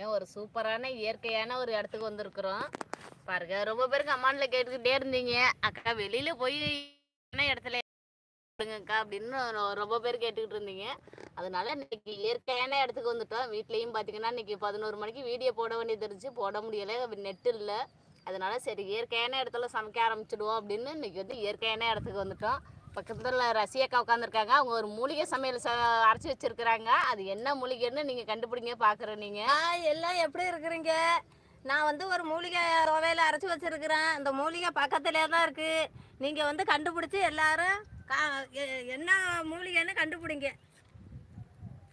பாருங்க ஒரு சூப்பரான இயற்கையான ஒரு இடத்துக்கு வந்திருக்கிறோம். பாருங்க ரொம்ப பேருக்கு அம்மான்ல கேட்டுக்கிட்டே இருந்தீங்க. அக்கா வெளியில போய் என்ன இடத்துல கொடுங்கக்கா அப்படின்னு ரொம்ப பேர் கேட்டுக்கிட்டு இருந்தீங்க. அதனால இன்னைக்கு இயற்கையான இடத்துக்கு வந்துட்டோம். வீட்லையும் பார்த்தீங்கன்னா இன்னைக்கு பதினோரு மணிக்கு வீடியோ போட வேண்டியது இருந்துச்சு. போட முடியல நெட் இல்லை. அதனால சரி இயற்கையான இடத்துல சமைக்க ஆரம்பிச்சிடுவோம் அப்படின்னு இன்னைக்கு வந்து இயற்கையான இடத்துக்கு வந்துட்டோம். பக்கத்துல ரசியக்கா உட்காந்துருக்காங்க அவங்க ஒரு மூலிகை சமையல் அரைச்சி வச்சிருக்கிறாங்க. அது என்ன மூலிகைன்னு நீங்க கண்டுபிடிங்க பாக்குறேன் நீங்க. ஹாய் எல்லாம் எப்படி இருக்கிறீங்க? நான் வந்து ஒரு மூலிகை துவையில அரைச்சி வச்சிருக்கிறேன். இந்த மூலிகை பக்கத்துலேயே தான் இருக்கு. நீங்கள் வந்து கண்டுபிடிச்சி எல்லாரும் என்ன மூலிகைன்னு கண்டுபிடிங்க.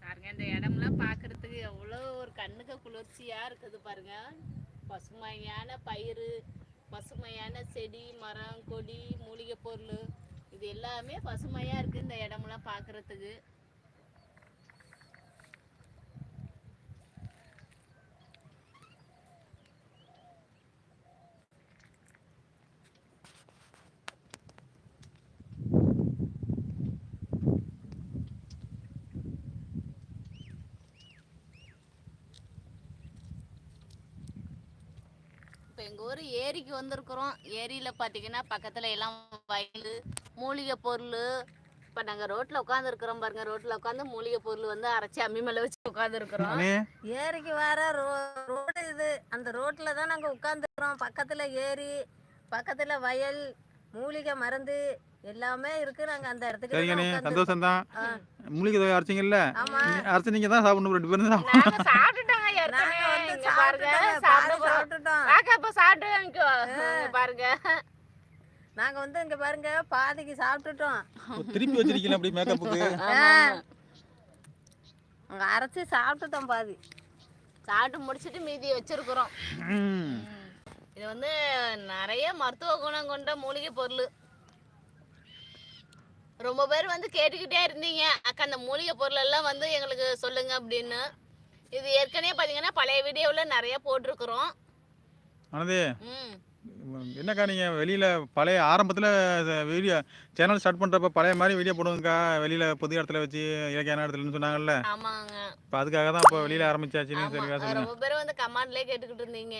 பாருங்க இந்த இடம்லாம் பார்க்கறதுக்கு எவ்வளோ ஒரு கண்ணுக்கு குளிர்ச்சியா இருக்குது பாருங்க. பசுமையான பயிர் பசுமையான செடி மரம் கொடி மூலிகை பொருள். எல்லாமே பசுமையா இருக்கு இந்த இடமெல்லாம் பாக்குறதுக்கு. இப்போ எங்கள் ஊர் ஏரிக்கு வந்திருக்கிறோம். ஏரியில் பார்த்தீங்கன்னா பக்கத்தில் எல்லாம் வயல் மூலிகை பொருள். இப்போ நாங்கள் ரோட்டில் உட்காந்துருக்குறோம் பாருங்க. ரோட்டில் உட்காந்து மூலிகை பொருள் வந்து அரைச்சி அம்மி மேலே வச்சு உட்காந்துருக்குறோம் ஏரிக்கு வர ரோ ரோடு இது. அந்த ரோட்டில் தான் நாங்கள் உட்காந்துருக்குறோம் பக்கத்தில் ஏரி பக்கத்தில் வயல் மூலிகை மருந்து எல்லாமே இருக்கு. நாங்கள் அந்த இடத்துக்கு. சந்தோஷம் தான் மூலிகை தொகை அரைச்சிங்கல்ல? ஆமா. அரைச்சி நீங்கள் தான் சாப்பிடணும் ரெண்டு பேரும் தான். சாப்பிட்டுட்டோங்க நாங்க ஏற்கனவே பாருங்க. சாப்பிட்டுட்டோம். பாருங்க. நாங்க வந்து இங்க பாருங்க பாதிக்கு சாப்பிட்டுட்டோம். திருப்பி வச்சிருக்கீங்களா அப்படி மேக்கப்புக்கு அங்க அரைச்சி சாப்பிட்டுட்டோம் பாதி. சாப்பிட்டு முடிச்சிட்டு மீதியை வச்சிருக்கிறோம். இது வந்து நிறைய மருத்துவ குணம் கொண்ட மூலிகை பொருள். ரொம்ப பேர் வந்து கேட்டுக்கிட்டே இருந்தீங்க. அக்கா அந்த மூலிகை பொருள் எல்லாம் வந்து எங்களுக்கு சொல்லுங்க அப்படின்னு. இது ஏற்கனவே பார்த்தீங்கன்னா பழைய வீடியோவில் நிறைய போட்டிருக்கிறோம். ஆனது ம். என்னக்கா நீங்கள் வெளியில் பழைய ஆரம்பத்தில் வீடியோ சேனல் ஸ்டார்ட் பண்ணுறப்ப பழைய மாதிரி வீடியோ போடுங்கக்கா வெளியில் பொது இடத்துல வச்சு இலக்கியான இடத்துலன்னு சொன்னாங்கல்ல? ஆமாங்க. இப்போ அதுக்காக தான் இப்போ வெளியில் ஆரம்பிச்சாச்சுன்னு சரி ரொம்ப பேர் வந்து கமாண்ட்லேயே கேட்டுக்கிட்டு இருந்தீங்க.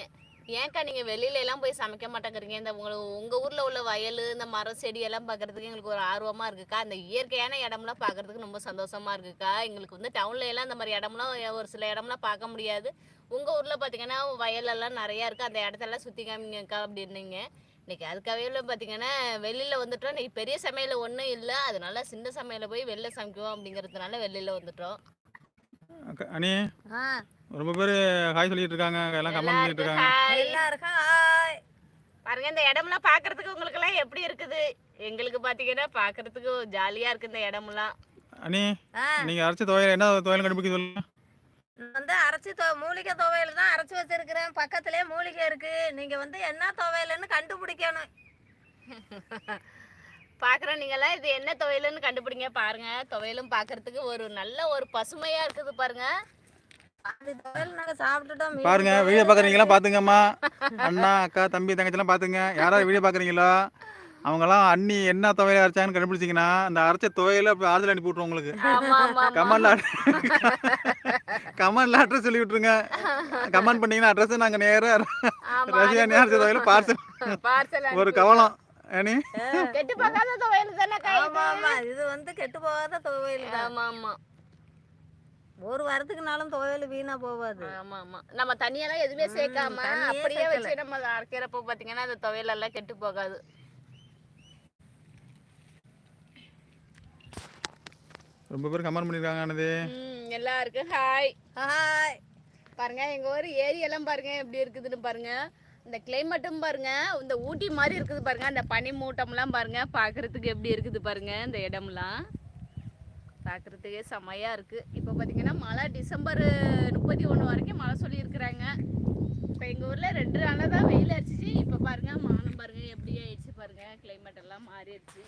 ஏன்க்கா நீங்க வெளியில எல்லாம் போய் சமைக்க மாட்டேங்கிறீங்க? இந்த உங்களுக்கு உங்க ஊர்ல உள்ள வயல் இந்த மரம் செடி எல்லாம் பார்க்கறதுக்கு எங்களுக்கு ஒரு ஆர்வமா இருக்குக்கா. அந்த இயற்கையான இடம்லாம் பார்க்கறதுக்கு ரொம்ப சந்தோஷமா இருக்குக்கா. எங்களுக்கு வந்து டவுன்ல எல்லாம் இந்த மாதிரி இடம்லாம் ஒரு சில இடம்லாம் பார்க்க முடியாது. உங்க ஊர்ல பாத்தீங்கன்னா வயல் எல்லாம் நிறைய இருக்கு. அந்த இடத்தெல்லாம் சுத்தி காமிங்கக்கா அப்படின்னீங்க. இன்னைக்கு அதுக்காகவே பார்த்தீங்கன்னா வெளியில வந்துட்டோம். இன்னைக்கு பெரிய சமையல் ஒன்றும் இல்லை. அதனால சின்ன சமையல போய் வெளில சமைக்குவோம் அப்படிங்கிறதுனால வெளியில வந்துட்டோம். ஆ, ரொம்ப பேர் ஹாய் சொல்லிட்டு இருக்காங்க. எல்லாம் கமெண்ட் பண்ணிட்டு இருக்காங்க. எல்லாருக்கும் ஹாய் பாருங்க இந்த இடம்லாம் பார்க்கறதுக்கு உங்களுக்கு எல்லாம் எப்படி இருக்குது? எங்களுக்கு பாத்தீங்கன்னா பார்க்கறதுக்கு ஜாலியா இருக்கு இந்த இடம்லாம் அண்ணி ஆ, நீங்கள் அரைச்ச துவையல் என்ன துவையல் கண்டுபிடிக்க சொல்லுங்க. வந்து அரைச்சி தொ மூலிகை துவையல் தான் அரைச்சி வச்சிருக்கிறேன். பக்கத்துலயே மூலிகை இருக்கு. நீங்க வந்து என்ன துவையல்னு கண்டுபிடிக்கணும். பாக்குறோம் நீங்களாம் இது என்ன துவையல்னு கண்டுபிடிங்க பாருங்க. துவையலும் பார்க்கறதுக்கு ஒரு நல்ல ஒரு பசுமையா இருக்குது பாருங்க. பாருங்க வீடியோ பார்க்குறீங்களா பார்த்துங்கம்மா அண்ணா அக்கா தம்பி தங்கச்சிலாம் பார்த்துங்க யாராவது வீடியோ பார்க்குறீங்களோ அவங்கலாம் அண்ணி என்ன துவையல் அரைச்சாங்கன்னு கண்டுபிடிச்சிங்கன்னா அந்த அரைச்ச துவையில ஆறுதல் அனுப்பி விட்ருவோம் உங்களுக்கு. கமெண்ட்ல கமெண்ட்ல அட்ரஸ் சொல்லி விட்டுருங்க. கமெண்ட் பண்ணீங்கன்னா அட்ரஸ் நாங்கள் நேராக ஆமா ரசிகா அரைச்ச துவையில பார்சல் பார்சல் ஒரு கவலம். கெட்டு துவையல் தானே ஆமா இது வந்து கெட்டு போகாத துவையல் ஆமா ஆமா. ஒரு வாரத்துக்குனாலும் துவையல் வீணா போகாது. ஆமா ஆமா. நம்ம தண்ணியெல்லாம் எதுவுமே சேர்க்காம அப்படியே. வச்சு நம்ம அரைக்கிறப்போ பாத்தீங்கன்னா அந்த துவையல் எல்லாம் கெட்டு போகாது. ரொம்ப பேர் கமெண்ட் பண்ணியிருக்காங்க ஆனது. ம், எல்லாருக்கும் ஹாய். ஹாய். பாருங்க எங்க ஊர் ஏரியெல்லாம் பாருங்க எப்படி இருக்குதுன்னு பாருங்க. இந்த கிளைமேட்டும் பாருங்க இந்த ஊட்டி மாதிரி இருக்குது பாருங்க அந்த பனி மூட்டம்லாம் பாருங்க பார்க்கறதுக்கு எப்படி இருக்குது பாருங்க இந்த இடம்லாம். பார்க்கறதுக்கே செமையா இருக்கு. இப்போ பார்த்தீங்கன்னா மழை டிசம்பர் முப்பத்தி ஒன்று வரைக்கும் மழை சொல்லியிருக்கிறாங்க. இப்போ எங்கள் ஊரில் ரெண்டு நாளாக தான் வெயில் அடிச்சிச்சு. இப்போ பாருங்க மானம் பாருங்க எப்படி ஆயிடுச்சு பாருங்க கிளைமேட் எல்லாம் மாறிடுச்சு.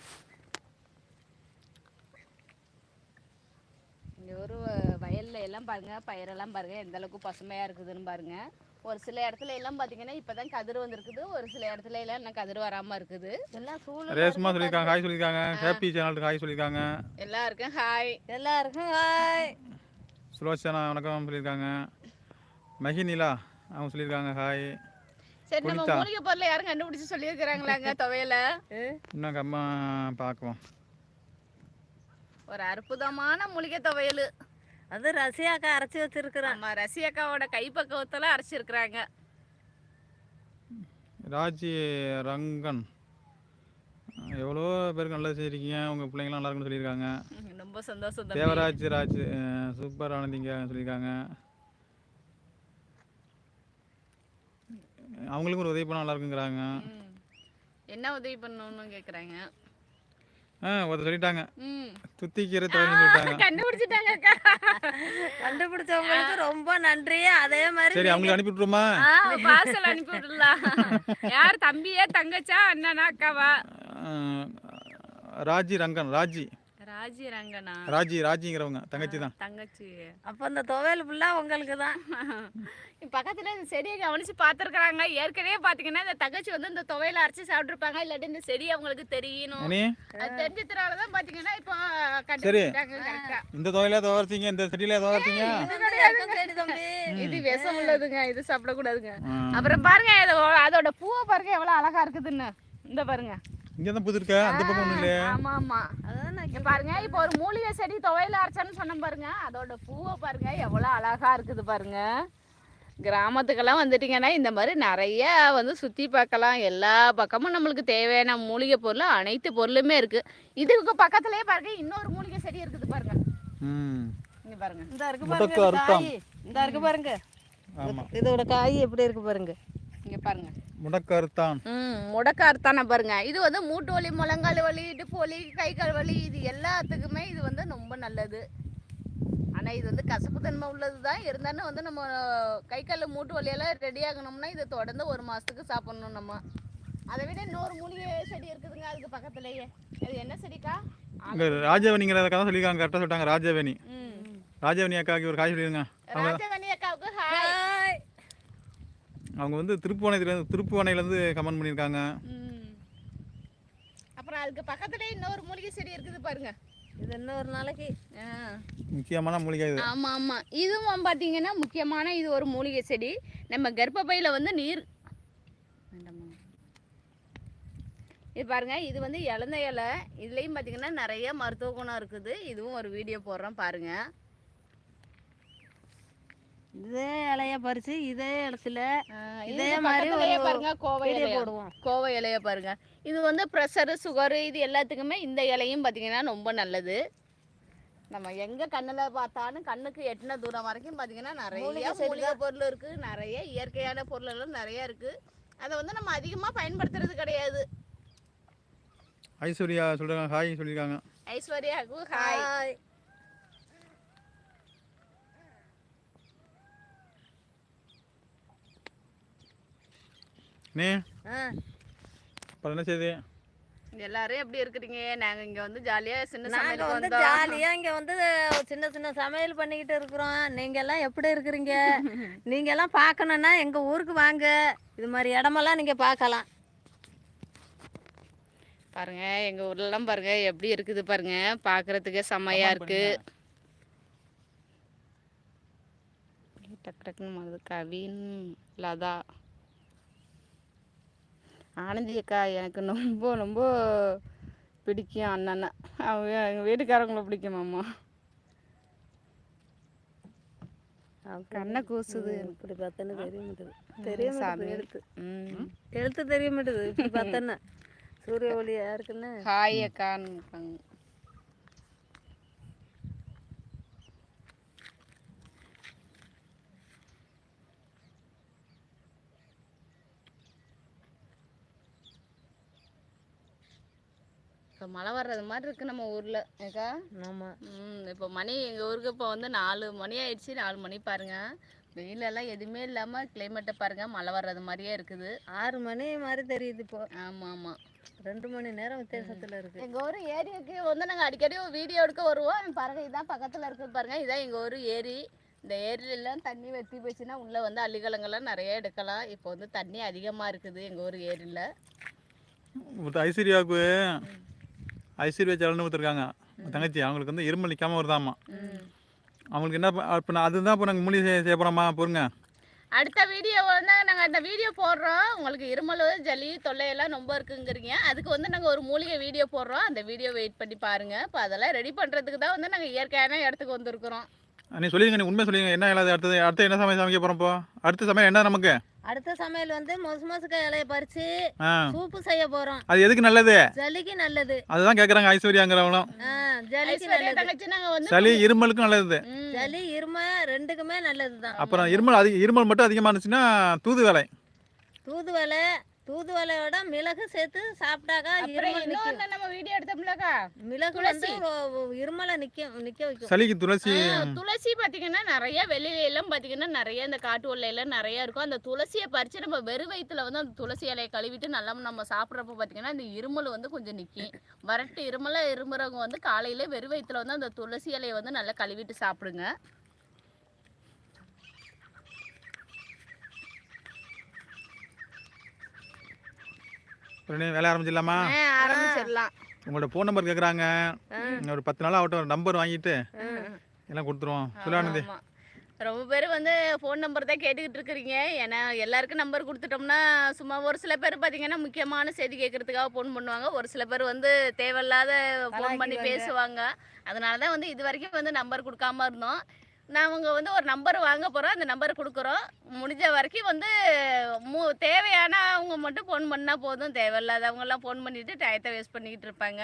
இங்கே ஒரு வயல்ல எல்லாம் பாருங்க பயிரெல்லாம் பாருங்க எந்த அளவுக்கு பசுமையா இருக்குதுன்னு பாருங்க. ஒரு சில இடத்துல எல்லாம் பாத்தீங்கன்னா இப்பதான் கதிர் வந்திருக்குது. ஒரு சில இடத்துல எல்லாம் இன்னும் கதிர் வராம இருக்குது. எல்லாம் சூழல் ரேஸ்மா சொல்லியிருக்காங்க ஹாய் சொல்லியிருக்காங்க. ஹாப்பி சேனலுக்கு ஹாய் சொல்லியிருக்காங்க. எல்லாருக்கும் ஹாய். எல்லாருக்கும் ஹாய். சுலோச்சனா வணக்கம் சொல்லியிருக்காங்க. மகினிலா அவங்க சொல்லியிருக்காங்க ஹாய். சரி நம்ம. மூலிகை பொருளை யாரும் கண்டுபிடிச்சு சொல்லியிருக்கிறாங்களாங்க துவையல? இன்னும் அம்மா பார்க்குவோம். ஒரு அற்புதமான மூலிகை துவையல். அது ரசியாக்கா அரைச்சி வச்சிருக்கிறேன். நம்ம ரசியக்காவோட கைப்பக்குவத்தில் அரைச்சிருக்கிறாங்க. ராஜி ரங்கன். எவ்வளோ பேருக்கு நல்லா செய்யிருக்கீங்க உங்கள் பிள்ளைங்களாம் நல்லா இருக்குன்னு சொல்லியிருக்காங்க. ரொம்ப சந்தோஷம். தேவராஜ் ராஜ் சூப்பர் ஆனந்திங்க சொல்லியிருக்காங்க. அவங்களுக்கும் ஒரு உதவி பண்ணால் நல்லா இருக்குங்கிறாங்க. ம். என்ன உதவி பண்ணணும்னு கேக்குறாங்க? ஆ ஒருத்தர் சொல்லிட்டாங்க. ம். துத்திக்கீரை சொல்லிட்டாங்க. கண்டுபிடிச்சிட்டாங்க அக்கா. கண்டுபிடிச்சவங்களுக்கு ரொம்ப நன்றி. அதே மாதிரி சரி அவங்களுக்கு அனுப்பி விட்ருமா பார்சல் அனுப்பி விடலாம் யார் தம்பியா தங்கச்சா அண்ணனா அக்காவா? ராஜி ரங்கன் ராஜி. ராஜி ரங்கனா ராஜி ராஜிங்கிறவங்க தங்கச்சி தான். தங்கச்சி. அப்போ இந்த துவையல் ஃபுல்லாக உங்களுக்கு தான். பக்கத்துல இந்த செடியை கவனிச்சு பார்த்துருக்குறாங்க. ஏற்கனவே பாத்தீங்கன்னா இந்த தங்கச்சி வந்து இந்த துவையில அரைச்சு சாப்பிட்டுருப்பாங்க. இல்லாட்டி இந்த செடி அவங்களுக்கு தெரியணும். அது தெரிஞ்சதுனாலதான் பாத்தீங்கன்னா இப்போ சரி. இந்த துவையில துவர்ச்சிங்க இந்த செடியில தம்பி. இது விஷம் உள்ளதுங்க. இது சாப்பிடக்கூடாதுங்க. அப்புறம் பாருங்க அதோட பூவை பாருங்க எவ்வளவு அழகா இருக்குதுன்னு. இந்த பாருங்க. இங்கே தான் புது இருக்க? அந்த பக்கம் ஒன்றும் இல்லையே? ஆமா ஆமா அதான் இங்க பாருங்க இப்போ ஒரு மூலிகை செடி துவையில அரைச்சான்னு சொன்னேன் பாருங்க. அதோட பூவை பாருங்க எவ்வளவு அழகா இருக்குது பாருங்க. கிராமத்துக்கெல்லாம் வந்துட்டீங்கன்னா இந்த மாதிரி நிறைய வந்து சுத்தி பார்க்கலாம். எல்லா பக்கமும் நம்மளுக்கு தேவையான மூலிகை பொருள் அனைத்து பொருளுமே இருக்கு. இதுக்கு பக்கத்துலயே பாருங்க இன்னொரு மூலிகை செடி இருக்குது பாருங்க. ம். இங்க பாருங்க. இந்த இருக்கு பாருங்க இந்த இருக்கு பாருங்க. இதோட காய் எப்படி இருக்கு பாருங்க. இங்க பாருங்க. முடக்கருத்தான் ம் முடக்கார்த்தான பாருங்க. இது வந்து மூட்டு வலி முழங்கால் வலி இடுப்பு வலி கை கால் வலி இது எல்லாத்துக்குமே இது வந்து ரொம்ப நல்லது. ஆனால் இது வந்து கசப்பு தன்மை உள்ளது தான் இருந்தாலும் வந்து நம்ம கை கால் மூட்டு வலியெல்லாம் ரெடி ஆகணும்னா இதை தொடர்ந்து ஒரு மாதத்துக்கு சாப்பிட்ணும் நம்ம. அதை விட இன்னொரு மூலிகை செடி இருக்குதுங்க அதுக்கு பக்கத்துலேயே. அது என்ன செடிக்கா? இங்கே ராஜவேணிங்கிற கதை சொல்லியிருக்காங்க கரெக்டாக சொல்லிட்டாங்க ராஜவேணி. ம். ராஜவேணி அக்காவுக்கு ஒரு காய் சொல்லிடுங்க அவங்க ராஜவணி அக்காவுக்கு ஹாய். அவங்க வந்து திருப்புவனையிலேருந்து திருப்புவனையிலேருந்து கமெண்ட் பண்ணியிருக்காங்க. ம். அப்புறம் அதுக்கு பக்கத்துலேயே இன்னொரு மூலிகை செடி இருக்குது பாருங்க. இது இன்னொரு நாளைக்கு. ஆ. முக்கியமான மூலிகை இது. ஆமா ஆமா. இதுவும் பாத்தீங்கன்னா முக்கியமான இது ஒரு மூலிகை செடி. நம்ம கர்ப்பப்பையில வந்து நீர். வேண்டாமா? இது பாருங்க இது வந்து இழந்த இலை. இதுலயும் பாத்தீங்கன்னா நிறைய மருத்துவ குணம் இருக்குது. இதுவும் ஒரு வீடியோ போடுறோம் பாருங்க. இதே இலைய பறிச்சு இதே இடத்துல இதே மாதிரி பாருங்க கோவை இலைய போடுவோம். கோவை இலைய பாருங்க. இது வந்து ப்ரெஷரு சுகரு இது எல்லாத்துக்குமே இந்த இலையும் பாத்தீங்கன்னா ரொம்ப நல்லது. நம்ம எங்க கண்ணுல பார்த்தாலும் கண்ணுக்கு எட்டின தூரம் வரைக்கும் பாத்தீங்கன்னா நிறைய மூலிகை பொருள் இருக்கு நிறைய இயற்கையான பொருள் எல்லாம் நிறைய இருக்கு. அதை வந்து நம்ம அதிகமா பயன்படுத்துறது கிடையாது. ஐஸ்வர்யா சொல்கிறாங்க ஹாய் சொல்லியிருக்காங்க. ஐஸ்வர்யாவுக்கு ஹாய். நீ? அப்புறம் என்ன செய்யுது எல்லாரும் எப்படி இருக்கிறீங்க? நாங்க இங்க வந்து ஜாலியா சின்ன நாங்க சமையலுக்கு வந்து வந்தோம். ஜாலியா இங்க வந்து சின்ன சின்ன சமையல் பண்ணிக்கிட்டு இருக்கிறோம். நீங்க எல்லாம் எப்படி இருக்கிறீங்க? நீங்க எல்லாம் பார்க்கணும்னா எங்க ஊருக்கு வாங்க. இது மாதிரி இடமெல்லாம் நீங்க பார்க்கலாம். பாருங்க எங்க ஊர்ல எல்லாம் பாருங்க எப்படி இருக்குது பாருங்க. பாக்குறதுக்கு செம்மையா இருக்கு. டக்கு டக்குன்னு வருது கவின் லதா. ஆனந்தி அக்கா எனக்கு ரொம்ப ரொம்ப பிடிக்கும் அண்ணனை. அவங்க எங்கள் வீட்டுக்காரங்களை பிடிக்கும் மாமா. கண்ணை கூசுது. இப்படி பார்த்தோன்னு தெரிய மாட்டேது. தெரிய சாமி. மாட்டேது எழுத்து. எழுத்து தெரிய மாட்டேது இப்படி பார்த்தோன்னா. சூரிய ஒளி யாருக்குன்னு ஹாய் அக்கான்னு இருக்காங்க. இப்போ மழை வர்றது மாதிரி இருக்கு நம்ம ஊர்ல. ஏக்கா? ஆமா. ம் இப்போ மணி எங்கள் ஊருக்கு இப்போ வந்து நாலு மணி ஆயிடுச்சு நாலு மணி பாருங்க. வெயிலெல்லாம் எதுவுமே இல்லாமல் கிளைமேட்டை பாருங்க மழை வர்றது மாதிரியே இருக்குது. ஆறு மணி மாதிரி தெரியுது இப்போ. ஆமாம் ஆமாம் ரெண்டு மணி நேரம் வித்தியாசத்துல இருக்கு. எங்கள் ஊர் ஏரியாவுக்கு வந்து நாங்கள் அடிக்கடி ஒரு வீடியோ எடுக்க வருவோம். பாருங்க இதான் பக்கத்தில் இருக்குது பாருங்க. இதான் எங்கள் ஊர் ஏரி. இந்த ஏரியிலலாம் தண்ணி வெட்டி போச்சுன்னா உள்ளே வந்து அள்ளிக்கிழங்கெல்லாம் நிறைய எடுக்கலாம். இப்போ வந்து தண்ணி அதிகமாக இருக்குது எங்கள் ஊர் ஏரியில். ஐஸ்வர்யாவுக்கு ஐஸ்வர்யா ஜலன்னு ஒருத்தருக்காங்க. தங்கச்சி அவங்களுக்கு வந்து இருமல் நிற்காம வருதாமா. அவங்களுக்கு என்ன இப்போ நான் அதுதான் இப்போ நாங்கள் மூலிகை செய்ய போகிறோமா பொறுங்க. அடுத்த வீடியோ வந்து நாங்கள் அந்த வீடியோ போடுறோம். உங்களுக்கு இருமல் ஜலி தொல்லையெல்லாம் ரொம்ப இருக்குங்கிறீங்க. அதுக்கு வந்து நாங்கள் ஒரு மூலிகை வீடியோ போடுறோம். அந்த வீடியோ வெயிட் பண்ணி பாருங்க. இப்போ அதெல்லாம் ரெடி பண்ணுறதுக்கு தான் வந்து நாங்கள் இயற்கையான இடத்துக்கு வந்திருக்கிறோம். நீ சொல்லிடுங்க நீ உண்மை சொல்லிடுங்க என்ன இல்லாத அடுத்தது? அடுத்து என்ன சமையல் சமைக்க போகிறோம் இப்போ? அடுத்த சமையல் என்ன நமக்கு? அடுத்த சமையல் வந்து மொசு மொசுக்காய் இலைய பறிச்சு சூப்பு செய்ய போறோம். அது எதுக்கு நல்லது? ஜலிக்கு நல்லது. அதுதான் கேட்குறாங்க ஐஸ்வர்யாங்கிறவங்களும். ஜலிக்கு நல்லது. சளி இருமலுக்கும் நல்லது. ம். ஜலி இரும ரெண்டுக்குமே நல்லதுதான். அப்புறம் இருமல் அதிக இருமல் மட்டும் அதிகமாக இருந்துச்சுன்னா தூது வேலை தூதுவளை தூதுவளையோட மிளகு சேர்த்து சாப்பிட்டாக்கா இருமல் நிக்கும். நம்ம வீடியோ எடுத்தோம்லக்கா? மிளகு வந்து இருமலை நிக்க நிக்க வைக்கும். சளிக்கு துளசி. துளசி பார்த்தீங்கன்னா நிறைய வெளியில எல்லாம் பார்த்தீங்கன்னா நிறைய இந்த காட்டு எல்லாம் நிறைய இருக்கும். அந்த துளசியை பறித்து நம்ம வெறும் வயிற்றுல வந்து அந்த துளசி இலையை கழுவிட்டு நல்லா நம்ம சாப்பிட்றப்ப பார்த்தீங்கன்னா இந்த இருமல் வந்து கொஞ்சம் நிற்கும் வரட்டு இருமலை இருமுறவங்க வந்து காலையில வெறும் வயிற்றுல வந்து அந்த துளசி இலையை வந்து நல்லா கழுவிட்டு சாப்பிடுங்க. உடனே வேலை ஆரம்பிச்சிடலாமா? ஆரம்பிச்சிடலாம். உங்களோட ஃபோன் நம்பர் கேட்குறாங்க ஒரு பத்து நாள் ஆகட்டும் ஒரு நம்பர் வாங்கிட்டு எல்லாம் கொடுத்துருவோம். சொல்லானது. ரொம்ப பேர் வந்து ஃபோன் நம்பர் தான் கேட்டுக்கிட்டு இருக்கிறீங்க. ஏன்னா எல்லாருக்கும் நம்பர் கொடுத்துட்டோம்னா சும்மா ஒரு சில பேர் பார்த்தீங்கன்னா முக்கியமான செய்தி கேட்கறதுக்காக ஃபோன் பண்ணுவாங்க. ஒரு சில பேர் வந்து தேவையில்லாத ஃபோன் பண்ணி பேசுவாங்க. அதனால தான் வந்து இது வரைக்கும் வந்து நம்பர் கொடுக்காம இருந்தோம். நாங்கள் வந்து ஒரு நம்பர் வாங்க போகிறோம் அந்த நம்பர் கொடுக்குறோம். முடிஞ்ச வரைக்கும் வந்து மு தேவையானவங்க மட்டும் ஃபோன் பண்ணால் போதும். தேவையில்லாதவங்கெல்லாம் ஃபோன் பண்ணிட்டு டயத்தை வேஸ்ட் பண்ணிக்கிட்டு இருப்பாங்க.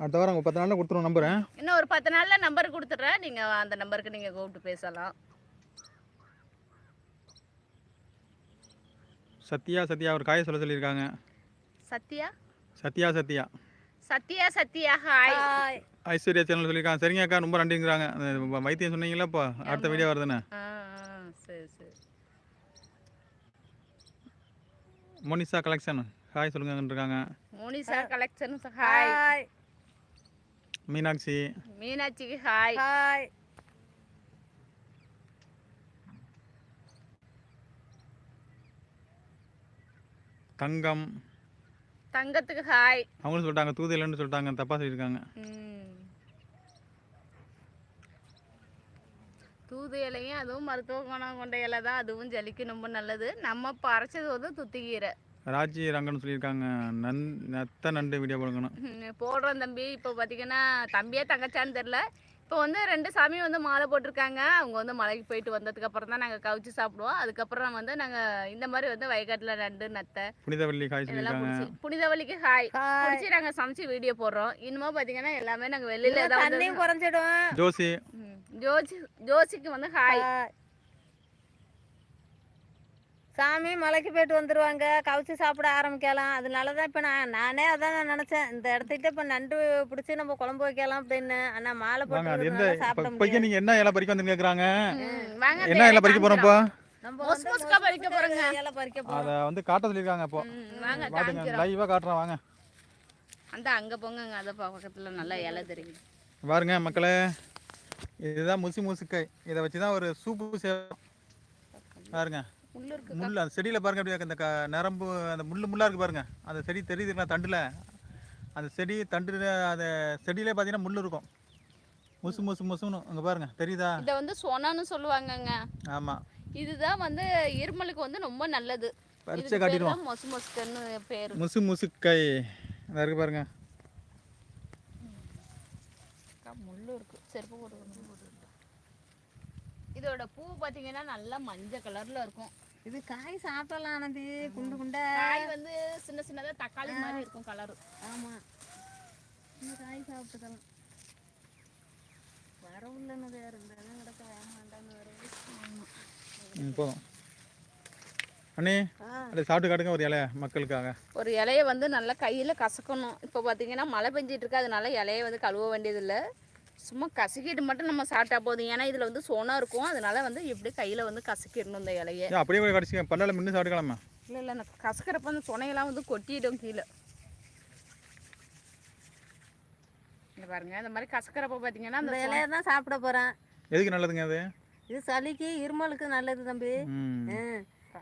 அடுத்த வாரம் பத்து நாளில் கொடுத்துருவோம் நம்பர் இன்னும் ஒரு பத்து நாளில் நம்பர் கொடுத்துட்றேன். நீங்கள் அந்த நம்பருக்கு நீங்கள் கூப்பிட்டு பேசலாம். சத்யா சத்யா ஒரு காய சொல்ல சொல்லியிருக்காங்க. Sathya? Sathya Sathya. Sathya Sathya hi hi. Aishwarya channel சொல்லியிருக்காங்க. சரிங்க அக்கா ரொம்ப நன்றிங்கிறாங்க. வைத்தியம் சொன்னீங்களா இப்போ அடுத்த வீடியோ வருதுன்னு. ஆ, சரி சரி. மோனிஷா கலெக்ஷன். ஹாய் சொல்லுங்கன்னு இருக்காங்க Monisha collection hi. Hi. Meenakshi. மீனாட்சிக்கு hi. Hi. Thangam. தங்கத்துக்கு ஹாய். அவங்களும் சொல்லிட்டாங்க தூது இல்லைன்னு சொல்லிட்டாங்க தப்பாக சொல்லியிருக்காங்க ம். தூது இலையும் அதுவும் மருத்துவ குணம் கொண்ட இலை தான். அதுவும் ஜலிக்கு ரொம்ப நல்லது. நம்ம இப்போ அரைச்சது வந்து துத்திக்கீரை. ராஜி ரங்கன்னு சொல்லியிருக்காங்க. நன் நத்த நண்டு வீடியோ ம், போடுறோம் தம்பி. இப்போ பார்த்தீங்கன்னா தம்பியா தங்கச்சான்னு தெரில இப்போ வந்து ரெண்டு சாமியும் வந்து மாலை போட்டிருக்காங்க. அவங்க வந்து மலைக்கு போயிட்டு வந்ததுக்கு அப்புறம் தான் நாங்கள் கவிச்சு சாப்பிடுவோம். அதுக்கப்புறம் வந்து நாங்கள் இந்த மாதிரி வந்து வயக்காட்டில் நண்டு நத்தை புனிதவள்ளி பிடிச்சி. புனிதவள்ளிக்கு ஹாய் பிடிச்சி நாங்கள் சமைச்சு வீடியோ போடுறோம். இனிமே பார்த்தீங்கன்னா எல்லாமே நாங்கள் வெளியில ஏதாவது ஜோசி. ஜோசி ஜோசிக்கு வந்து ஹாய். சாமி மலைக்கு போயிட்டு வந்துருவாங்க. கவிச்சு சாப்பிட ஆரம்பிக்கலாம். அதனால தான் இப்போ நான் நானே அதான் நான் நினச்சேன். இந்த இடத்துக்கிட்ட இப்போ நண்டு பிடிச்சி நம்ம குழம்பு வைக்கலாம் அப்படின்னு. ஆனால் மாலை போட்டு சாப்பிட முடியாது. நீங்கள் என்ன இலை பறிக்க வந்து கேட்குறாங்க என்ன இலை பறிக்க போகிறோம் இப்போ நம்ம மொசு வந்து மொசுக்கா பறிக்க மொசுக்கு போறோங்க. இலை பறிக்க போறோம். அதை வந்து காட்ட சொல்லியிருக்காங்க இப்போ. லைவாக காட்டுறேன் வாங்க அந்த அங்கே போங்கங்க. அதை பக்கத்தில் நல்லா இலை தெரியும் பாருங்க மக்களே இதுதான் முசி முசுக்காய் இதை வச்சு தான் ஒரு சூப்பு பாருங்க. உள்ள இருக்கு முள் அந்த செடியில் பாருங்க அப்படியே அந்த க நரம்பு அந்த முள் முள்ளாக இருக்கு பாருங்க. அந்த செடி தெரியுதுங்களா தண்டில். அந்த செடி தண்டு அந்த செடியிலே பார்த்தீங்கன்னா முள் இருக்கும். முசு முசு முசுன்னு அங்கே பாருங்க தெரியுதா? இதை வந்து சொனான்னு சொல்லுவாங்கங்க. ஆமாம் இதுதான் வந்து இருமலுக்கு வந்து ரொம்ப நல்லது. பறிச்சை காட்டிடுவோம். மொசு மொசுக்கன்னு பேர். முசு முசுக்காய். அதான் இருக்கு பாருங்க. முள்ளு இருக்கு. செருப்பு போட்டு இதோட பூ பார்த்தீங்கன்னா நல்லா மஞ்சள் கலர்ல இருக்கும். இது காய் சாப்பிடலாம் ஆனந்தி குண்டு குண்டா. காய் வந்து சின்ன சின்னதா தக்காளி மாதிரி இருக்கும் கலர் ஆமாம் இந்த காய் சாப்பிட்டுக்கலாம். வர உள்ளனது வேறு இருந்தாலும் கிடக்க வேண்டாம்னு வரவு ம் போதும் அண்ணே அப்படியே சாப்பிட்டு காட்டுங்க ஒரு இலை மக்களுக்காக. ஒரு இலைய வந்து நல்லா கையில் கசக்கணும். இப்போ பார்த்தீங்கன்னா மழை பெஞ்சிட்டு இருக்கு அதனால இலைய வந்து கழுவ வேண்டியதில்லை. சும்மா கசக்கிட்டு மட்டும் நம்ம சாப்பிட்டா போதும். ஏன்னா இதில் வந்து சோனா இருக்கும். அதனால வந்து இப்படி கையில் வந்து கசக்கிடணும் இந்த இலைய. அப்படியே கூட கடிச்சிக்க. பல்லால மின்னு சாப்பிட்டுக்கலாமா. இல்லை இல்லை. அந்த கசக்கிறப்ப அந்த சொனையெல்லாம் வந்து கொட்டிடும் கீழே. இங்க பாருங்க. இந்த மாதிரி கசக்கிறப்ப பார்த்தீங்கன்னா அந்த இந்த இலையை தான் சாப்பிட போகிறேன் எதுக்கு நல்லதுங்க அது? இது சளிக்கு இருமலுக்கு நல்லது தம்பி.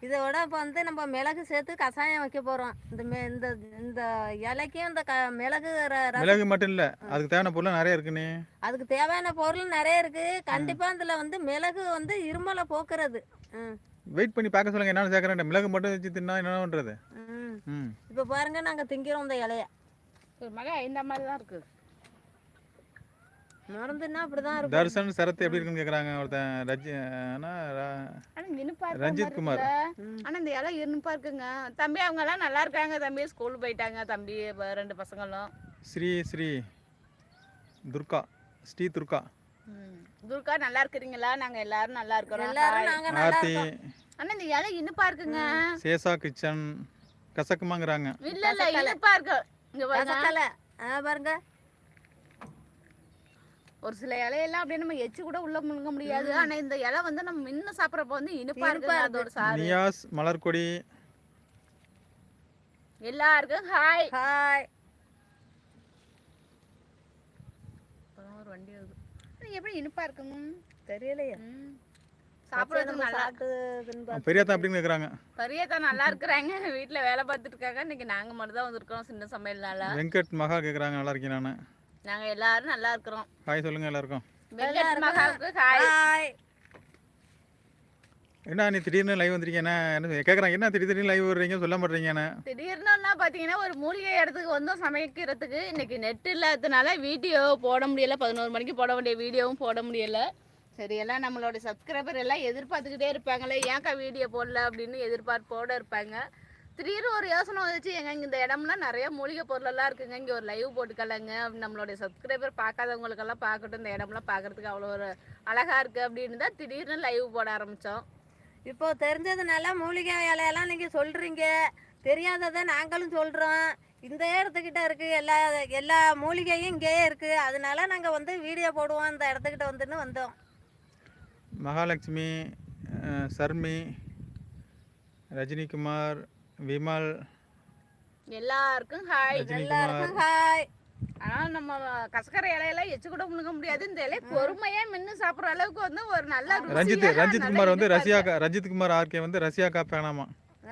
இதோட இப்போ வந்து நம்ம மிளகு சேர்த்து கஷாயம் வைக்க போகிறோம் இந்த மெ- இந்த இந்த இலைக்கும் இந்த க மிளகு மிளகு மட்டும் இல்லை. அதுக்கு தேவையான பொருள் நிறைய இருக்குண்ணே அதுக்கு தேவையான பொருள் நிறைய இருக்கு. கண்டிப்பா இதுல வந்து மிளகு வந்து இருமலை போக்குறது. வெயிட் பண்ணி பார்க்க சொல்லுங்க. என்னென்ன சேர்க்குறேன் மிளகு மட்டும் வச்சு தின்னா என்ன பண்ணுறது ம். ம். இப்போ பாருங்க நாங்க திங்கிறோம் இந்த இலைய. மகன் இந்த மாதிரி தான் இருக்கு. மருந்துன்னா அப்படிதான் இருக்கும். தர்ஷன் சரத் எப்படி இருக்குன்னு கேட்குறாங்க ஒருத்தன் ரஜி ஆனா இனிப்பா ரஞ்சித் குமார். ஆனா இந்த இலை இனிப்பா இருக்குங்க. தம்பி அவங்க எல்லாம் நல்லா இருக்காங்க. தம்பி ஸ்கூல் போயிட்டாங்க. தம்பி ரெண்டு பசங்களும். ஸ்ரீ ஸ்ரீ துர்கா ஸ்ரீ துர்கா. துர்கா நல்லா இருக்கிறீங்களா? நாங்க எல்லாரும் நல்லா இருக்கிறோம். எல்லாரும். நாங்க நல்லா ஆர்த்தி. இருக்கோம். ஆனா இந்த இலை இனிப்பா இருக்குங்க. சேசா கிச்சன் கசக்குமாங்கிறாங்க. இல்ல இல்ல இனிப்பா இருக்கு. இங்க பாருங்க. பாருங்க. ஒரு சில இலையெல்லாம் அப்படியே நம்ம எச்சு கூட உள்ள முழுங்க முடியாது. ஆனா இந்த இலை வந்து நம்ம மின்னு சாப்பிடறப்ப வந்து இனிப்பா இனிப்பா இருக்குங்க அதோட சாறு. நியாஸ் மலர்கொடி. எல்லாருக்கும் ஹாய் ஹாய் ஒரு வண்டி வருது. எப்படி இனிப்பா இருக்குங்க? தெரியலையே. பெரியாத்தா அப்படின்னு கேட்குறாங்க பெரியதான் நல்லா இருக்கிறாங்க. வீட்ல வேலை பார்த்துட்டு இருக்காங்க. இன்னைக்கு நாங்க மட்டும் தான் வந்திருக்கோம் சின்ன சமையல்னால. வெங்கட் மகா கேட்குறாங்க நல்லா இருக்கேன் நான் நாங்க எல்லாரும் நல்லா இருக்கிறோம். ஹாய் சொல்லுங்க எல்லாருக்கும். ஹாய் என்ன நீ திடீர்னு லைவ் வந்திருக்கீங்க என்ன என்ன கேட்குறாங்க என்ன திடீர் திடீர்னு லைவ் வர்றீங்க சொல்ல மாட்டேறீங்க என்ன? திடீர்னுன்னா பார்த்தீங்கன்னா ஒரு மூலிகை இடத்துக்கு வந்தோம் சமைக்கிறதுக்கு. இன்னைக்கு நெட் இல்லாததுனால வீடியோ போட முடியல. பதினோரு மணிக்கு போட வேண்டிய வீடியோவும் போட முடியல. சரி எல்லாம் நம்மளோட சப்ஸ்கிரைபர் எல்லாம் எதிர்பார்த்துக்கிட்டே இருப்பாங்களே ஏன்க்கா வீடியோ போடல அப்படின்னு எதிர்பார்ப்போட இருப்பாங்க. திடீர்னு ஒரு யோசனை வந்துச்சு. எங்க இங்க இந்த இடம்லாம் நிறைய மூலிகை பொருளெல்லாம் இருக்குங்க. இங்கே ஒரு லைவ் போட்டுக்கலாங்க. நம்மளுடைய சப்ஸ்கிரைபர் பார்க்காதவங்களுக்கெல்லாம் பார்க்கட்டும். இந்த இடம்லாம் பார்க்கறதுக்கு அவ்வளோ ஒரு அழகா இருக்கு அப்படின்னு தான் திடீர்னு லைவ் போட ஆரம்பித்தோம் இப்போ தெரிஞ்சதுனால மூலிகை இலையெல்லாம் நீங்க சொல்றீங்க. தெரியாததை நாங்களும் சொல்றோம். இந்த இடத்துக்கிட்ட இருக்கு. எல்லா எல்லா மூலிகையும் இங்கேயே இருக்கு. அதனால நாங்க வந்து வீடியோ போடுவோம். இந்த இடத்துக்கிட்ட வந்துன்னு வந்தோம். மகாலட்சுமி சர்மி ரஜினிகுமார் விமல். எல்லாருக்கும் ஹாய் எல்லாருக்கும் ஹாய் ஆனா நம்ம கசக்கரை இலையெல்லாம் எச்சு கூட முழுங்க முடியாது. இந்த இலைய பொறுமையா மென்னு சாப்பிடுற அளவுக்கு வந்து ஒரு நல்ல ரஞ்சித் ரஞ்சித் குமார் வந்து ரஷ்யா. ரஞ்சித் குமார் ஆர்கே வந்து ரஷ்யாக்கா பேனாமா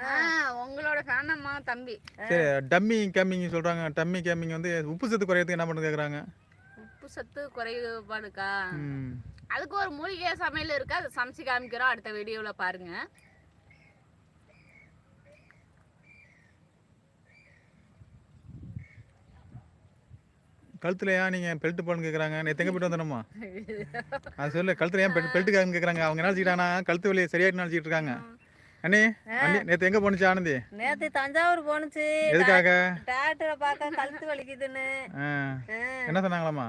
ஆ, உங்களோட ஃபேனம்மா தம்பி. சரி டம்மி கேமிங் சொல்றாங்க. டம்மி கேமிங் வந்து உப்பு சத்து குறையறதுக்கு என்ன பண்ணுறது கேட்குறாங்க உப்பு சத்து குறைபாடுக்கா அதுக்கு ஒரு மூலிகை சமையல் இருக்கு. அதை சமைச்சு காமிக்கிறோம் அடுத்த வீடியோல பாருங்க. கழுத்துல ஏன் நீங்கள் பெல்ட் போடணும்னு கேட்குறாங்க நேற்று எங்கே போயிட்டு வந்தோம்மா அது சொல்லு கழுத்துல ஏன் பெல்ட் பெல்ட்டுக்காகன்னு கேட்குறாங்க அவங்க என்ன நினச்சிக்கிட்டாங்கன்னா கழுத்து வலி சரியாயிட்டு நினச்சிக்கிட்டு இருக்காங்க அண்ணி அண்ணி நேற்று எங்கே போணுச்சு ஆனந்தி நேத்து தஞ்சாவூர் போணுச்சு எதுக்காக டாக்டரை பார்க்க கழுத்து வலிக்குதுன்னு. என்ன சொன்னாங்களாம்மா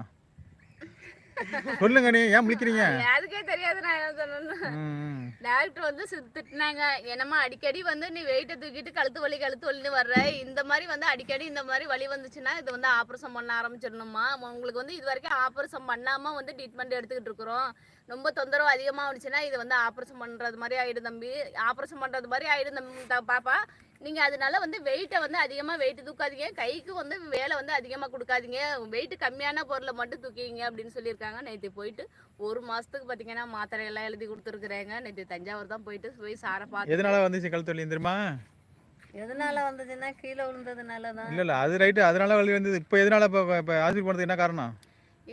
சொல்லுங்க நீ ஏன் முழிக்கிறீங்க? அதுக்கே தெரியாது நான் என்ன சொல்லணும். டாக்டர் வந்து திட்டுனாங்க. என்னம்மா அடிக்கடி வந்து நீ வெயிட்டை தூக்கிட்டு கழுத்து வலி கழுத்து வலின்னு வர்ற? இந்த மாதிரி வந்து அடிக்கடி இந்த மாதிரி வலி வந்துச்சுன்னா இது வந்து ஆப்ரேஷன் பண்ண ஆரம்பிச்சிடணுமா? உங்களுக்கு வந்து இது வரைக்கும் ஆப்ரேஷன் பண்ணாம வந்து ட்ரீட்மெண்ட் எடுத்துக்கிட்டு இருக்கிறோம். ரொம்ப தொந்தரவு அதிகமாக வந்துச்சுன்னா இது வந்து ஆப்ரேஷன் பண்ணுறது மாதிரி ஆயிடும் தம்பி. ஆப்ரேஷன் பண்ணுறது மாதிரி ஆயிடும் தம்பி பாப்பா. நீங்கள் அதனால வந்து வெயிட்டை வந்து அதிகமாக வெயிட் தூக்காதீங்க. கைக்கு வந்து வேலை வந்து அதிகமாக கொடுக்காதீங்க. வெயிட் கம்மியான பொருளை மட்டும் தூக்கிங்க அப்படின்னு சொல்லியிருக்காங்க. நேற்று போயிட்டு ஒரு மாதத்துக்கு பார்த்தீங்கன்னா மாத்திரை எல்லாம் எழுதி கொடுத்துருக்குறாங்க. நேற்று தஞ்சாவூர் தான் போயிட்டு போய் சாரை பார்த்து எதனால வந்துச்சு கழுத்து வலி தெரியுமா? எதனால வந்ததுன்னா கீழே விழுந்ததுனால தான் இல்லை இல்லை அது ரைட்டு அதனால வலி வந்தது. இப்போ எதனால இப்போ இப்போ ஹாஸ்பிட்டல் போனதுக்கு என்ன காரணம்?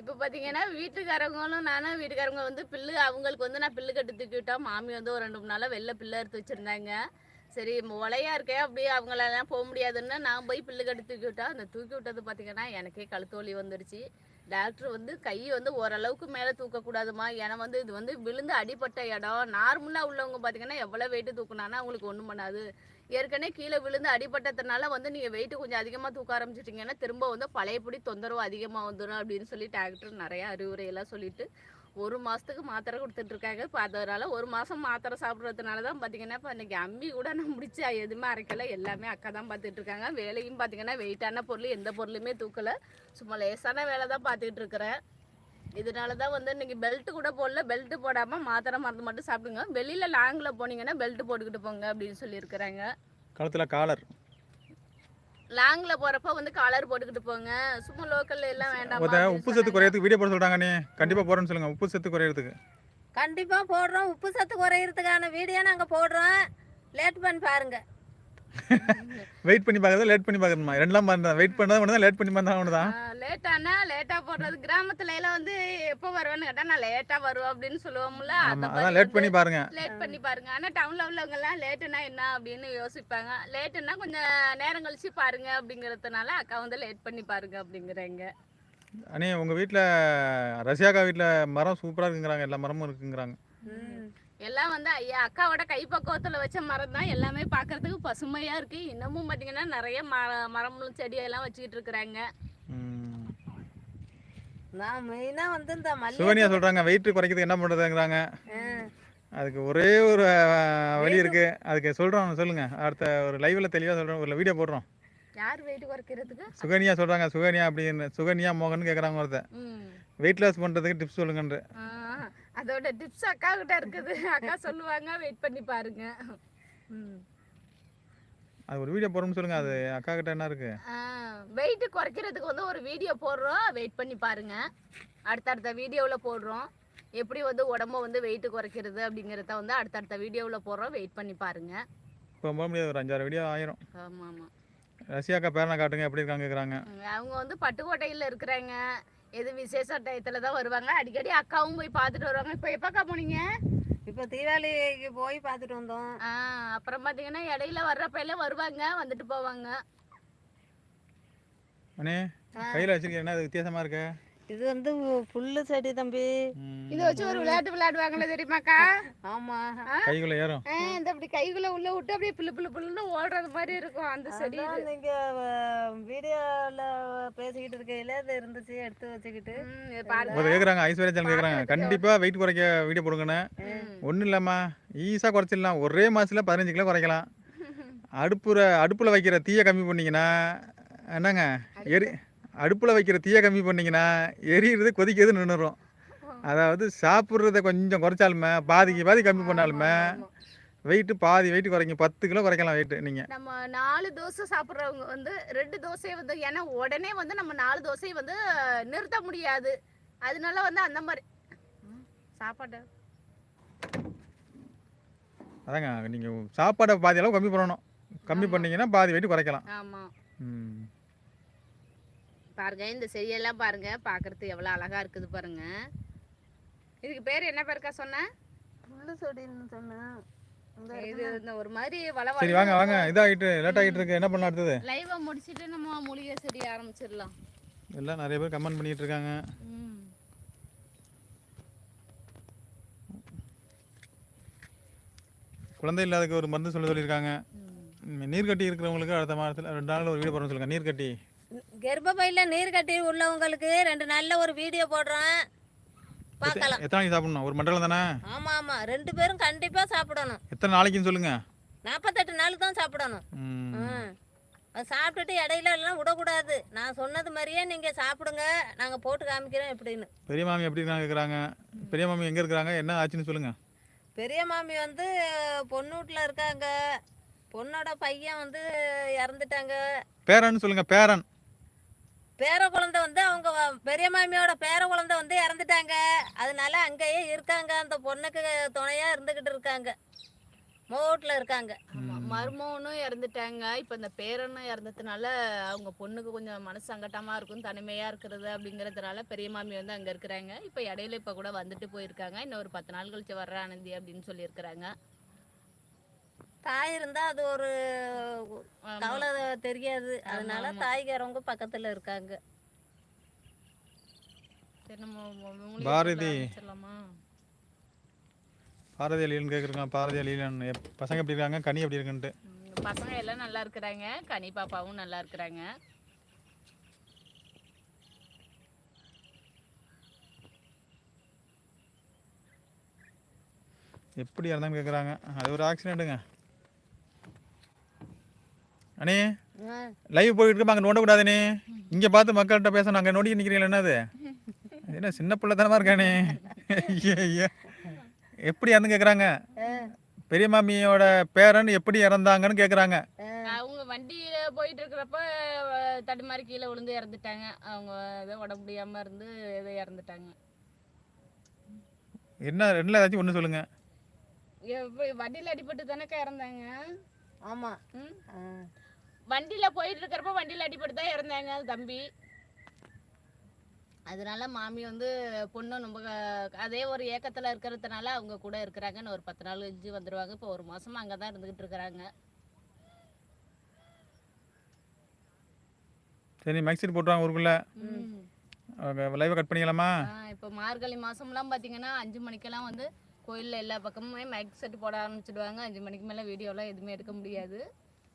இப்போ பார்த்தீங்கன்னா வீட்டுக்காரங்களும் நானும் வீட்டுக்காரங்க வந்து பில்லு அவங்களுக்கு வந்து நான் பில்லு கட்டு தூக்கி விட்டா மாமி வந்து ஒரு ரெண்டு மூணு நாளாக வெளில பில்லு எடுத்து வச்சுருந்தாங்க. சரி உலையா இருக்கே அப்படியே அவங்களெல்லாம் போக முடியாதுன்னு நான் போய் பிள்ளைகட்டு தூக்கி விட்டா அந்த தூக்கி விட்டது பார்த்தீங்கன்னா எனக்கே கழுத்து வலி வந்துடுச்சு டாக்டர் வந்து கை வந்து ஓரளவுக்கு மேலே தூக்கக்கூடாதுமா? ஏன்னா வந்து இது வந்து விழுந்து அடிப்பட்ட இடம். நார்மலாக உள்ளவங்க பார்த்தீங்கன்னா எவ்வளோ வெயிட்டு தூக்குனானா அவங்களுக்கு ஒன்றும் பண்ணாது. ஏற்கனவே கீழே விழுந்து அடிபட்டதுனால வந்து நீங்கள் வெயிட்டு கொஞ்சம் அதிகமாக தூக்க ஆரம்பிச்சிட்டிங்கன்னா திரும்ப வந்து பழையபடி தொந்தரவு அதிகமாக வந்துடும் அப்படின்னு சொல்லி டாக்டர் நிறையா அறிவுரையெல்லாம் சொல்லிட்டு ஒரு மாதத்துக்கு மாத்திரை கொடுத்துட்ருக்காங்க. இப்போ அதனால ஒரு மாதம் மாத்திரை சாப்பிட்றதுனால தான் பார்த்தீங்கன்னா இப்போ இன்றைக்கி அம்மி கூட நான் முடிச்சு எதுவுமே அரைக்கல. எல்லாமே அக்கா தான் பார்த்துட்டு இருக்காங்க வேலையும் பார்த்தீங்கன்னா வெயிட்டான பொருள் எந்த பொருளுமே தூக்கலை. சும்மா லேசான வேலை தான் பார்த்துக்கிட்டு இருக்கிறேன் இதனால தான் வந்து இன்னைக்கு பெல்ட் கூட போடல. பெல்ட் போடாமல் மாத்திரை மருந்து மட்டும் சாப்பிடுங்க. வெளியில் லாங்கில் போனீங்கன்னா பெல்ட் போட்டுக்கிட்டு போங்க அப்படின்னு சொல்லியிருக்கிறாங்க. கழுத்தில் காலர் லாங்கில் போகிறப்ப வந்து காலர் போட்டுக்கிட்டு போங்க. சும்மா லோக்கல்ல எல்லாம் வேண்டாம் உப்பு சத்து குறையறதுக்கு வீடியோ போட சொல்கிறாங்க நீ. கண்டிப்பாக போகிறேன்னு சொல்லுங்க. உப்பு சத்து குறையறதுக்கு. கண்டிப்பா போடுறோம். உப்பு சத்து குறையறதுக்கான வீடியோ நாங்க போடுறோம். லேட் பண்ணி பாருங்க. வெயிட் பண்ணி பார்க்கறது லேட் பண்ணி பார்க்கணுமா? ரெண்டுலாம் பண்ணா வெயிட் பண்ணால் மட்டும் தான் லேட் பண்ணி பார்த்தா ஒன்று தான் லேட்டானா லேட்டா போடுறது. கிராமத்துல எல்லாம் வந்து எப்போ வருவேன்னு கேட்டா நான் லேட்டா வருவேன் அப்படின்னு சொல்லுவோம்ல. அதான் லேட் பண்ணி பாருங்க. லேட் பண்ணி பாருங்க. ஆனா டவுன்ல உள்ளவங்க எல்லாம் லேட்டுனா என்ன அப்படின்னு யோசிப்பாங்க. லேட்டுனா கொஞ்சம் நேரம் கழிச்சு பாருங்க அப்படிங்கறதுனால அக்கா வந்து லேட் பண்ணி பாருங்க அப்படிங்கிறாங்க. அண்ணே உங்கள் வீட்டில் ரஷ்யாக்கா வீட்டில் மரம் சூப்பராக இருக்குங்கிறாங்க. எல்லா மரமும் இருக்குங்கிறாங்க. எல்லாம் வந்து ஐயா அக்காவோட கைப்பக்குவத்துல வச்ச மரம் தான் எல்லாமே பார்க்கறதுக்கு பசுமையா இருக்கு. இன்னமும் பாத்தீங்கன்னா நிறைய மர மரங்களும் செடியெல்லாம் வச்சுக்கிட்டு இருக்கிறாங்க. நான் மெயினா வந்து இந்த மல்லி சுகன்யா சொல்கிறாங்க வெயிட் குறைக்கிறதுக்கு என்ன பண்ணுறதுங்கிறாங்க அதுக்கு ஒரே ஒரு வழி இருக்கு. அதுக்கு சொல்கிறோம் சொல்லுங்க. அடுத்த ஒரு லைவ்ல தெளிவாக சொல்கிறோம் ஒரு வீடியோ போடுறோம். யார் வெயிட் குறைக்கிறதுக்கு? சுகன்யா சொல்கிறாங்க சுகன்யா அப்படின்னு சுகன்யா மோகன் கேட்குறாங்க ஒருத்தன். ம். வெயிட் லாஸ் பண்ணுறதுக்கு டிப்ஸ் சொல்லுங்கன்ற அதோட டிப்ஸ் அக்கா கிட்ட இருக்குது. அக்கா சொல்லுவாங்க வெயிட் பண்ணி பாருங்க. அது ஒரு வீடியோ போடுறோம்னு சொல்லுங்க அது அக்கா கிட்ட என்ன இருக்கு? வெயிட் குறைக்கிறதுக்கு வந்து ஒரு வீடியோ போடுறோம் வெயிட் பண்ணி பாருங்க. அடுத்தடுத்த வீடியோவில் போடுறோம். எப்படி வந்து உடம்ப வந்து வெயிட் குறைக்கிறது அப்படிங்கிறத வந்து அடுத்தடுத்த வீடியோவில் போடுறோம் வெயிட் பண்ணி பாருங்க. இப்போ போக முடியாது ஒரு அஞ்சாறு வீடியோ ஆயிரும். ஆமாம். ஆமாம் ரஷ்யாக்கா பேரனை காட்டுங்க எப்படி இருக்காங்க அவங்க வந்து பட்டுக்கோட்டையில் இருக்கிறாங்க. எது விசேஷ டயத்தில் தான் வருவாங்க. அடிக்கடி அக்காவும் போய் பார்த்துட்டு வருவாங்க. இப்போ எப்போக்கா போனீங்க? இப்போ தீபாவளிக்கு போய் பார்த்துட்டு வந்தோம். ஆ, அப்புறம் பார்த்தீங்கன்னா இடையில வர்றப்ப எல்லாம் வருவாங்க வந்துட்டு போவாங்க. அண்ணே கையில் வச்சிருக்கேன் என்ன அது வித்தியாசமா இருக்கு? இது வந்து புல்லு செடி தம்பி. இதை வச்சு ஒரு விளையாட்டு விளையாடுவாங்களே தெரியுமாக்கா? ஆமா. கைக்குள்ள ஏறும். இந்த அப்படி கைக்குள்ள உள்ள விட்டு அப்படியே புல்லு புல்லு புல்லுன்னு ஓடுறது மாதிரி இருக்கும் அந்த செடி நீங்க வீடியோல பேசிக்கிட்டு இருக்கையில இது இருந்துச்சு எடுத்து வச்சுக்கிட்டு. பாருங்க. ஒரு கேட்குறாங்க ஐஸ்வர்யா சேனல் கேட்குறாங்க கண்டிப்பாக வெயிட் குறைக்க வீடியோ போடுங்கண்ணே ஒன்றும் இல்லைம்மா ஈஸியாக குறைச்சிடலாம். ஒரே மாதத்தில் பதினஞ்சு கிலோ குறைக்கலாம். அடுப்புற அடுப்பில் வைக்கிற தீயை கம்மி பண்ணீங்கன்னா என்னங்க எரி அடுப்பில் வைக்கிற தீயை கம்மி பண்ணீங்கன்னா எரியிறது கொதிக்கிறது நின்றுடும் அதாவது சாப்பிட்றத கொஞ்சம் குறைச்சாலுமே பாதிக்கு பாதி கம்மி பண்ணாலுமே வெயிட்டு பாதி வெயிட் குறைங்க. பத்து கிலோ குறைக்கலாம் வெயிட்டு நீங்கள் நம்ம நாலு தோசை சாப்பிட்றவங்க வந்து ரெண்டு தோசையை வந்து ஏன்னா உடனே வந்து நம்ம நாலு தோசையை வந்து நிறுத்த முடியாது. அதனால வந்து அந்த மாதிரி. சாப்பாடு. அதாங்க நீங்கள் சாப்பாடை பாதி அளவு கம்மி பண்ணணும். கம்மி பண்ணீங்கன்னா பாதி வெயிட் குறைக்கலாம். ஆமாம் ம். பாருங்க இந்த செடியெல்லாம் பாருங்க பார்க்கறதுக்கு எவ்வளோ அழகா இருக்குது பாருங்க. இதுக்கு பேர் என்ன பேருக்கா சொன்ன? செடின்னு சொன்னேன் இது இந்த ஒரு மாதிரி வள சரி வாங்க வாங்க. இதாகிட்டு லேட் ஆகிட்டு இருக்கு என்ன பண்ணலாம் அடுத்தது? லைவை முடிச்சிட்டு நம்ம மூலிகை செடி ஆரம்பிச்சிடலாம். எல்லாம் நிறைய பேர் கமெண்ட் பண்ணிட்டு இருக்காங்க குழந்தை இல்லாததுக்கு ஒரு மருந்து சொல்ல சொல்லியிருக்காங்க. ம். ம், நீர் கட்டி இருக்கிறவங்களுக்கு அடுத்த மாதத்தில் ரெண்டு நாள் ஒரு வீடியோ போடுறோம் சொல்லுங்க. நீர் கட்டி கர்ப்பப்பையில நீர் கட்டி உள்ளவங்களுக்கு ரெண்டு நாள்ல ஒரு வீடியோ போடுறோம் பார்க்கலாம். எத்தனை நாளைக்கு சாப்பிடணும்? ஒரு மண்டலம் தானே? ஆமா ஆமா. ரெண்டு பேரும் கண்டிப்பா சாப்பிடணும். எத்தனை நாளைக்குன்னு சொல்லுங்க. நாற்பத்தெட்டு நாள் தான் சாப்பிடணும். அது சாப்பிட்டுட்டு இடையில எல்லாம் விடக்கூடாது. நான் சொன்னது மாதிரியே நீங்க சாப்பிடுங்க. நாங்க போட்டு காமிக்கிறோம் எப்படின்னு. பெரிய மாமி எப்படி இருக்காங்க கேட்குறாங்க பெரிய மாமி எங்கே இருக்கிறாங்க? என்ன ஆச்சுன்னு சொல்லுங்க. பெரிய மாமி வந்து பொண்ணு வீட்டில் இருக்காங்க. பொண்ணோட பையன் வந்து இறந்துட்டாங்க. பேரன் சொல்லுங்க பேரன். பேர குழந்தை வந்து அவங்க பெரிய மாமியோட பேர குழந்தை வந்து இறந்துட்டாங்க. அதனால அங்கேயே இருக்காங்க. அந்த பொண்ணுக்கு துணையா இருந்துகிட்டு இருக்காங்க. மோட்டில் இருக்காங்க. மருமகனும் இறந்துட்டாங்க. இப்போ இந்த பேரனும் இறந்ததுனால அவங்க பொண்ணுக்கு கொஞ்சம் மனசு சங்கட்டமா இருக்கும் தனிமையா இருக்கிறது அப்படிங்கறதுனால பெரிய மாமி வந்து அங்க இருக்கிறாங்க. இப்போ இடையில இப்ப கூட வந்துட்டு போயிருக்காங்க. இன்னும் ஒரு பத்து நாள் கழிச்சு வர்ற ஆனந்தி அப்படின்னு சொல்லியிருக்கிறாங்க. தாய் இருந்தா அது ஒரு. கவலை தெரியாது. அதனால ஆமா. தாய்க்காரவங்க பக்கத்துல இருக்காங்க. பாரதி. பாரதி அலியன் கேட்குறாங்க பாரதி அலியன் பசங்க எப்படி இருக்காங்க? கனி எப்படி இருக்குன்ட்டு. பசங்க எல்லாம் நல்லா இருக்கிறாங்க. கனி பாப்பாவும் நல்லா இருக்கிறாங்க. எப்படி இறந்தான்னு கேட்குறாங்க அது ஒரு ஆக்சிடென்ட்டுங்க அண்ணே லைவ் போயிட்டு இருக்கு அங்கே நோண்டக்கூடாதுண்ணே. இங்கே பார்த்து மக்கள்கிட்ட பேச நாங்கள் நோண்டி நிற்கிறீங்களா என்னது? அது என்ன சின்ன பிள்ளை தானமா இருக்கானே. எப்படி இறந்து கேட்குறாங்க பெரிய மாமியோட பேரன் எப்படி இறந்தாங்கன்னு கேட்குறாங்க அவங்க வண்டியில போயிட்டு இருக்கிறப்ப தடுமாறி கீழே விழுந்து இறந்துட்டாங்க. அவங்க ஏதோ உடம்பு முடியாம இருந்து ஏதோ இறந்துட்டாங்க. என்ன ரெண்டில் ஏதாச்சும் ஒன்று சொல்லுங்கள் எப்ப- வண்டியில அடிபட்டு தானேக்கா இறந்தாங்க? ஆமாம் ம்? வண்டியில போயிட்டு இருக்கிறப்ப வண்டியில அடிபட்டு தான் இறந்தாங்க தம்பி. அதனால மாமி வந்து பொண்ணு ரொம்ப அதே ஒரு ஏக்கத்துல இருக்கிறதுனால அவங்க கூட இருக்கிறாங்கன்னு ஒரு பத்து நாள் கழிச்சு வந்துருவாங்க. இப்போ ஒரு மாசமா அங்கதான் இருந்துகிட்டு இருக்கிறாங்க. சரி மைக் செட் போட்டுருவாங்க ஊருக்குள்ளே. லைவை கட் பண்ணிக்கலாமா? இப்போ மார்கழி மாசம்லாம் பார்த்தீங்கன்னா அஞ்சு மணிக்கெல்லாம் வந்து கோயிலில் எல்லா பக்கமுமே மைக் செட் போட ஆரம்பிச்சிடுவாங்க. அஞ்சு மணிக்கு மேலே வீடியோலாம் எதுவுமே எடுக்க முடியாது.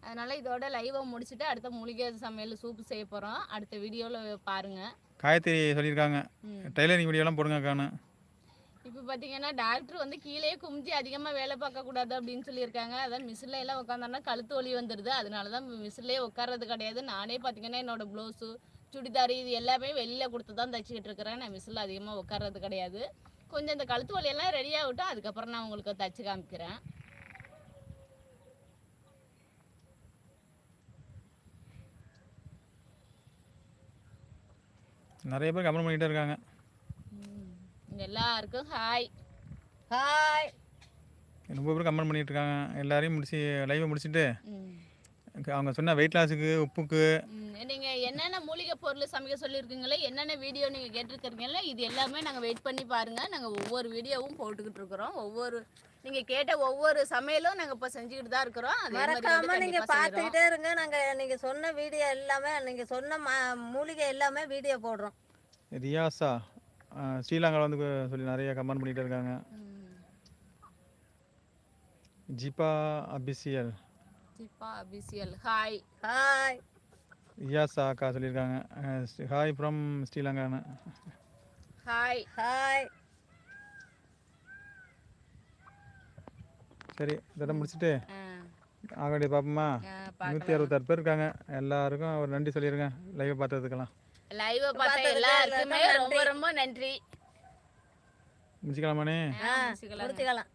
அதனால இதோட லைவை முடிச்சுட்டு அடுத்த மூலிகை சமையல் சூப்பு செய்ய போகிறோம் அடுத்த வீடியோவில் பாருங்க. காயத்ரி சொல்லியிருக்காங்க. ம். டைலரிங் வீடியோலாம் போடுங்க அக்கான்னு இப்போ பார்த்தீங்கன்னா டாக்டர் வந்து கீழே குமிஞ்சு அதிகமாக வேலை பார்க்கக்கூடாது அப்படின்னு சொல்லியிருக்காங்க. அதான் மிஷினில் எல்லாம் உட்காந்தோன்னா கழுத்து வலி வந்துடுது அதனால தான் மிஷின்லேயே உட்கார்றது கிடையாது. நானே பார்த்தீங்கன்னா என்னோட ப்ளவுஸு சுடிதார் இது எல்லாமே வெளியில் கொடுத்து தான் தைச்சிக்கிட்டு இருக்கிறேன். நான் மிஷினில் அதிகமாக உட்கார்றது கிடையாது. கொஞ்சம் இந்த கழுத்து வலியெல்லாம் ரெடி ஆகட்டும். அதுக்கப்புறம் நான் உங்களுக்கு தச்சு காமிக்கிறேன். நிறைய பேர் கமெண்ட் பண்ணிகிட்டே இருக்காங்க. எல்லாருக்கும் ஹாய். ஹாய். ரொம்ப பேர் கமெண்ட் பண்ணிட்டு இருக்காங்க. எல்லாரையும் முடிச்சு லைவை முடிச்சுட்டு அவங்க சொன்ன வெயிட் லாஸுக்கு உப்புக்கு. ம், நீங்க என்னென்ன மூலிகை பொருள் சமைக்க சொல்லியிருக்கீங்களோ என்னென்ன வீடியோ நீங்க கேட்டிருக்கீங்களோ இது எல்லாமே நாங்க வெயிட் பண்ணி பாருங்க. நாங்க ஒவ்வொரு வீடியோவும் போட்டுக்கிட்டு இருக்கிறோம். ஒவ்வொரு நீங்க கேட்ட ஒவ்வொரு சமையலும் நாங்க இப்ப செஞ்சுக்கிட்டு தான் இருக்கிறோம். மறக்காம நீங்க கண்டிப்பா செய்றோம். பார்த்துக்கிட்டே இருங்க. நாங்க நீங்க சொன்ன வீடியோ எல்லாமே நீங்க சொன்ன ம- மூலிகை எல்லாமே வீடியோ போடுறோம். ரியாஸா? அஹ் ஸ்ரீலங்காவில் வந்து சொல்லி நிறைய கமெண்ட் பண்ணிகிட்டே இருக்காங்க. Jiba official Sippa official hi hi Riyasa அக்கா சொல்லியிருக்காங்க ஹாய் ஃப்ரம் ஸ்ரீலங்கான்னு. ஹாய் ஹாய் சரி இதெல்லாம் முடிச்சுட்டு ஆ, ஆக வேண்டிய பார்ப்போமா ஆ, பார்க்கலாம். நூற்றி அறுபத்தாறு பேர் இருக்காங்க. எல்லாருக்கும் ஒரு நன்றி சொல்லிடுங்க லைவை பார்த்ததுக்கெல்லாம். லைவ் பார்த்த எல்லாருக்குமே ரொம்ப ரொம்ப நன்றி. முடிச்சுக்கலாமாண்ணே. முடிச்சுக்கலாம்.